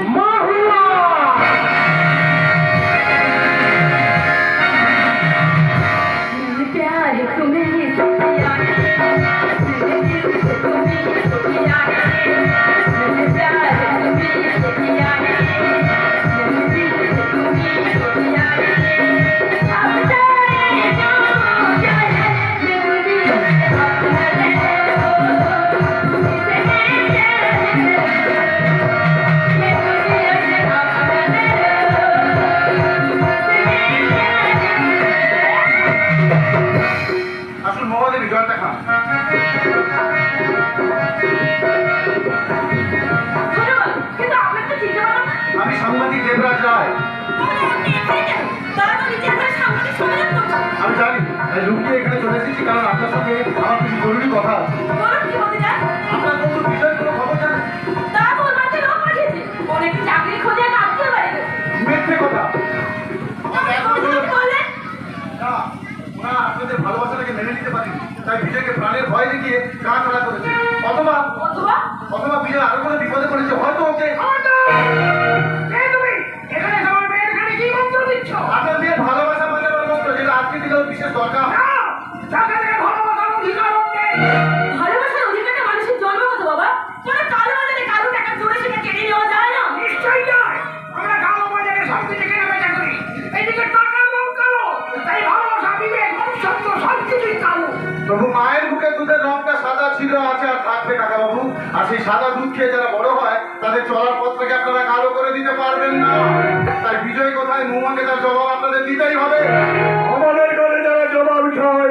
More Debraj রায় আমি জানি লুকিয়ে এখানে চলে এসেছি, কারণ আপনার সঙ্গে আমার কিছু জরুরি কথা কোনো কোনো ভালোবাসাটাকে মেনে নিতে পারেনি। তাই বিজয়কে প্রাণের ভয় দেখিয়ে গা বিশেষ দরকার। প্রভু মায়ের মুখে দুধের রংটা সাদা ছিল আছে আর থাকবে কাকাবাবু আর সেই সাদা দুধ খেয়ে যারা বড় হয় তাদের চলার পথটাকে আপনারা কালো করে দিতে পারবেন না। তাই বিজয় কোথায়? মুমাকে তার জবাব আপনাদের দিতেই হবে আমাদের কাছে যারা জবাব চাই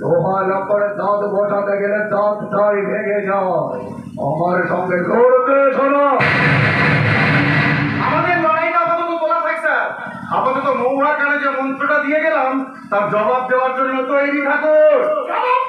লোহা দাঁত বসাতে গেলে দাঁত তাই ভেঙে যাও আমার সঙ্গে করতে শোনো। আমাদের লড়াইটা আপাতত তোলা থাক স্যার। আপাতত মৌহার কানে যে মন্ত্রটা দিয়ে গেলাম তার জবাব দেওয়ার জন্য তৈরি থাকুন জবাব